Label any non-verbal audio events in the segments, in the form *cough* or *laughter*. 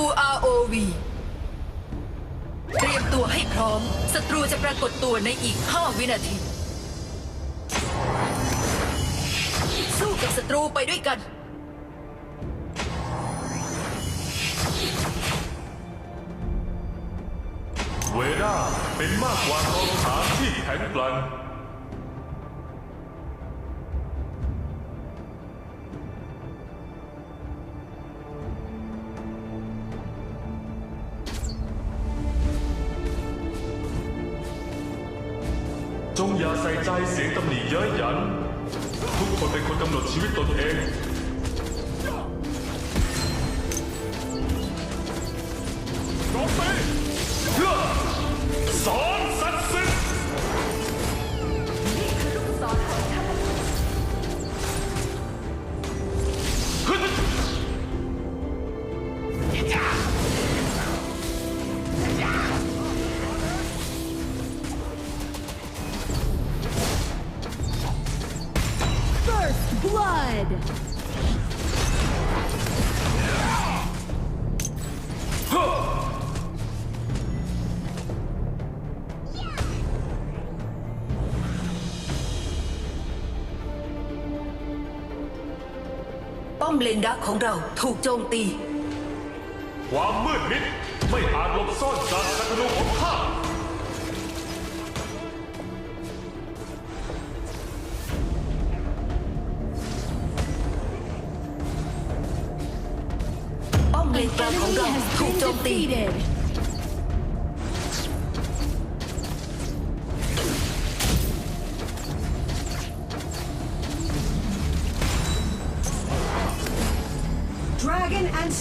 ู ROV เตรียมตัวให้พร้อม ศัตรูจะปรากฏตัวในอีก 5 วินาที สู้กับศัตรูไปด้วยกันเวด้าเป็นมากกว่ากองฐาที่แข็งแกร่ง จงอย่าใส่ใจเสียงตำหนิเย้ยหยัน ทุกคนเป็นคนกำหนดชีวิตตนเอง ป้อมเลนดักของเราถูกโจมตี ความมืดมิดไม่อาจหลบซ่อนจากศัตรูของข้าป้อมเล An นกลางของ enemy เรา has ถูก been โจมตี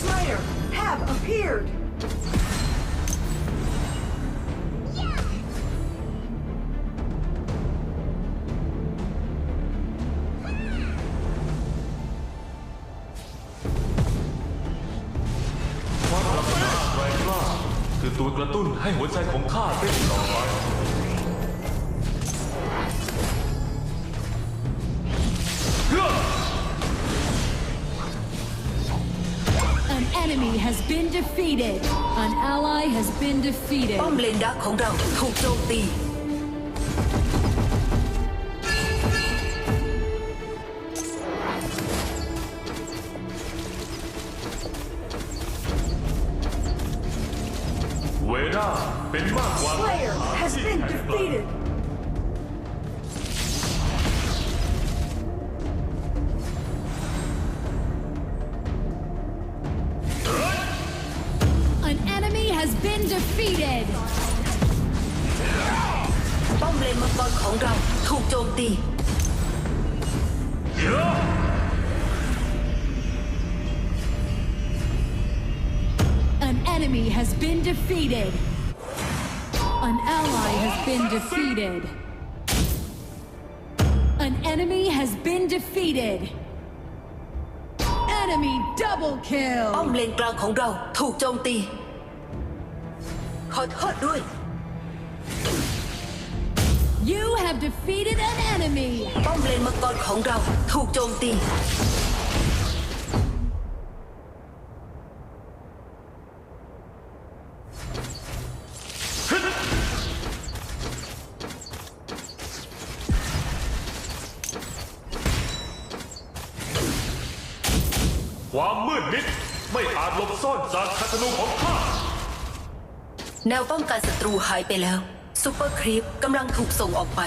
Slayer have appeared. ความปรารถนาแรงกล้าคือตัวกระตุ้นให้หัวใจของข้าเต้นต่อไป has been defeated. An ally has been defeated. Bom lên hold khấu đầu, không. Slayer has been defeated. defeated. ป้อมเลนมังกรของเราถูกโจมตี เยอะ An enemy has been defeated. An ally has been defeated. An enemy has been defeated. Enemy double ป้อ kill. มเลนกลางของเราถูกโจมตี ขอโทษด้วย You have defeated an enemy. ป้อมเลนมังกรของเราถูกโจมตี ความมืดมิดไม่อาจหลบซ่อนจากคาธนูของข้า แนวป้องกันศัตรูหายไปแล้วซูเปอร์ครีปกำลังถูกส่งออกไป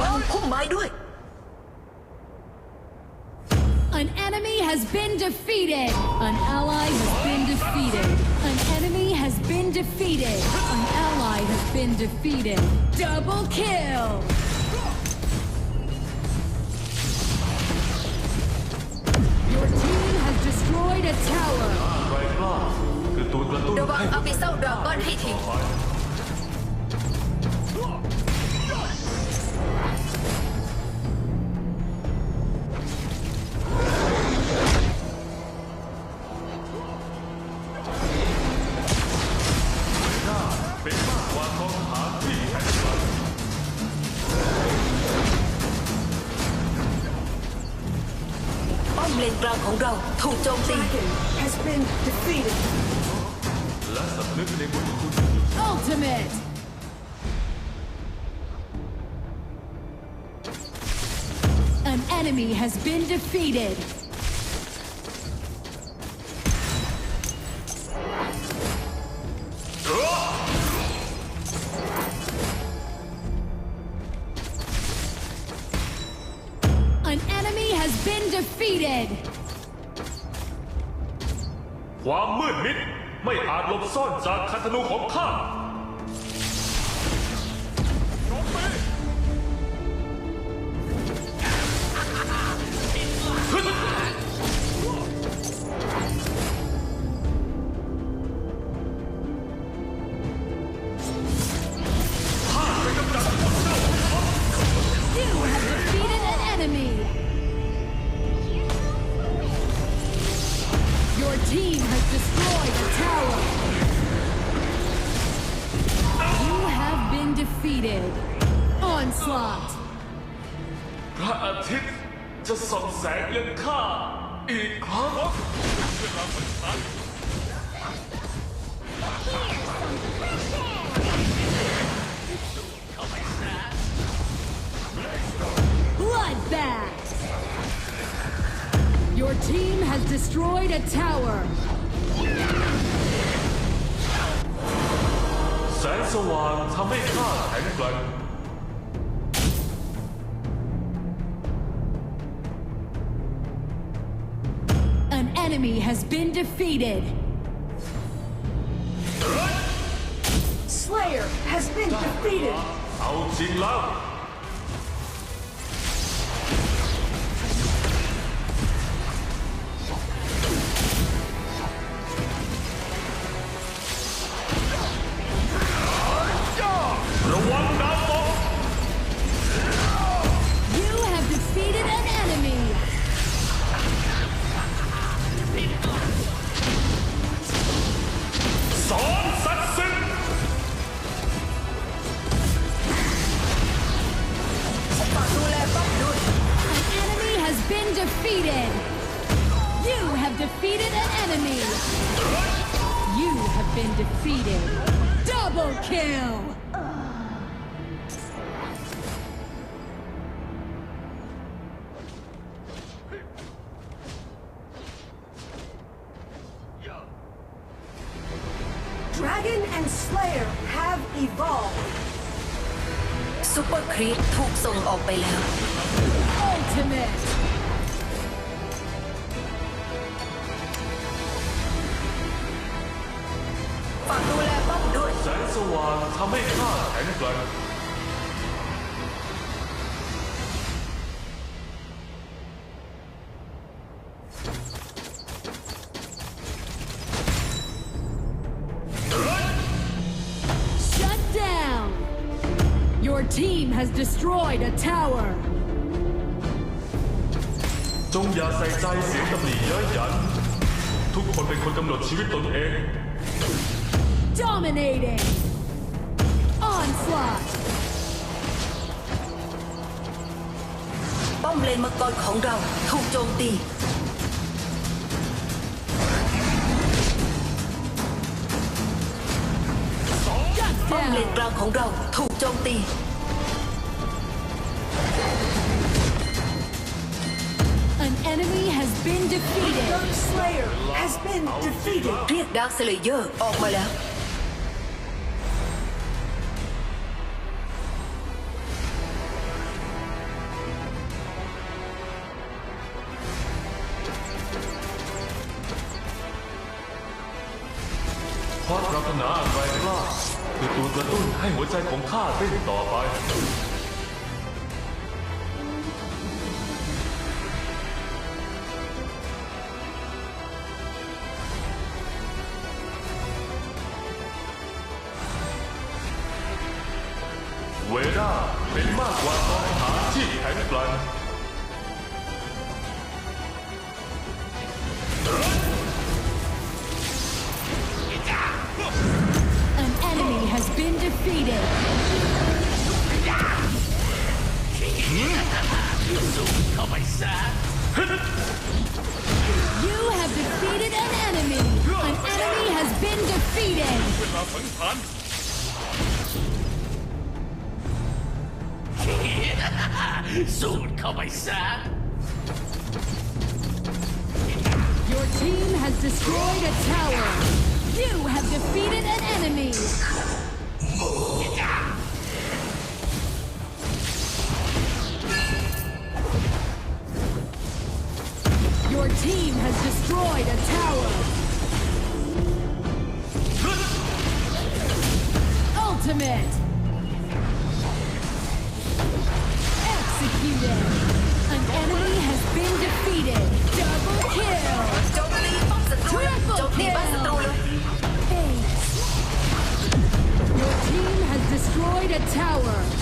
วังพุ่มไม้ด้วย An enemy has been defeated. An ally has been defeated. An enemy defeated. An ally has been defeated. Double kill. Your team has destroyed a tower. Đồ bọn ở phía sau đỏ con hãy thỉnh. เลนกลางของเราถูกโจมตี Dragon has been defeated. และสำนึกในบุญคุณ Ultimate! An enemy has been defeated. Defeated. ความมืดมิดไม่อาจหลบซ่อนจากคันธนูของข้า Onslaught. พระอาทิตย์จะส่องแสงยังข้าอีกครั้ง Bloodbath. Your team has destroyed a tower. แสงสว่างทำให้ข้าแข็งแกร่ง enemy has been defeated. Slayer has been defeated. been defeated. You have defeated an enemy. You have been defeated. Double kill. Dragon and Slayer have evolved. ซูเปอร์ครีปถูกส่งออกไปแล้ว Ultimate. ฝากดูแลป้อมด้วย แสงสว่างทำให้ข้าแข็งแกร่ง Shut down. Your team has destroyed a tower. จงอย่าใส่ใจเสียงตำหนิเย้ยหยัน ทุกคนเป็นคนกำหนดชีวิตตนเอง Dominating. Onslaught. ป้อมเลนมังกรของเราถูกโจมตี Shut ป้อมเลน down. กลางของเราถูกโจมตี An enemy has been defeated. Dark Slayer has been defeated. เรียกดาร์คสเลเยอร์ออกมาแล้ว ห้หัวใจของข้าเต้นต่อไป *laughs* You have defeated an enemy! An enemy has been defeated! *laughs* Your team has destroyed a tower! You have defeated an enemy! *laughs* team has destroyed a tower! Ultimate! Executed! An enemy has been defeated! Double kill! Triple kill! Ace! Your team has destroyed a tower!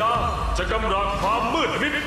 ยาจะกำราบความมืดมิด